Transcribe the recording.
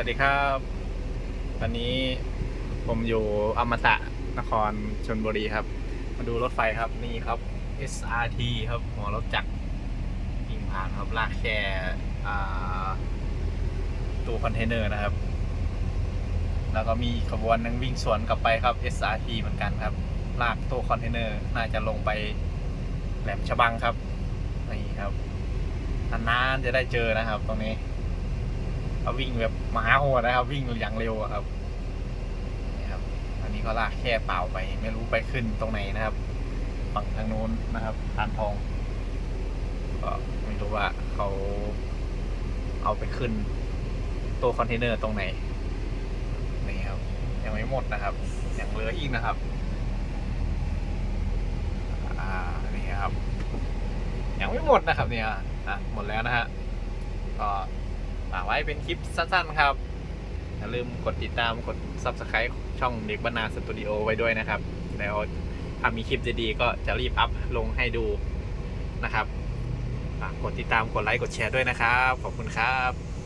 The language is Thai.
วัสดีครับวันนี้ผมอยู่อมตะนครชนบุรีครับ มาดูรถไฟครับนี่ครับ SRT ครับหัวรถจักรวิ่งผ่านครับลากแค่ตู้คอนเทนเนอร์นะครับ แล้วก็มีขบวนนึงวิ่งสวนกลับไปครับ SRT เหมือนกันครับ ลากตู้คอนเทนเนอร์น่าจะลงไปแหลมฉบังครับนี่ครับนานๆจะได้เจอนะครับตรงนี้ เขาวิ่งแบบมหาโหดนะครับ วิ่งอย่างเร็วครับนี่ครับ อันนี้ก็ลากแค่เปล่าไป ไม่รู้ไปขึ้นตรงไหนนะครับ ฝั่งทางนู้นนะครับทานทอง ก็ไม่รู้ว่าเขาเอาไปขึ้น ตัวคอนเทนเนอร์ตรงไหนนี่ครับ ยังไม่หมดนะครับยังเหลืออีกนะครับอ่านี่ครับยังไม่หมดนะครับเนี่ยอะหมดแล้วนะฮะากไว้เป็นคลิปสั้นๆครับ อย่าลืมกดติดตามกด Subscribe ช่องเด็กบรรณาสตูดิโอไว้ด้วยนะครับ แล้วถ้ามีคลิปดีๆก็จะรีบอัพลงให้ดูนะครับฝากกดติดตามกดไลค์กดแชร์ด้วยนะครับ ขอบคุณครับ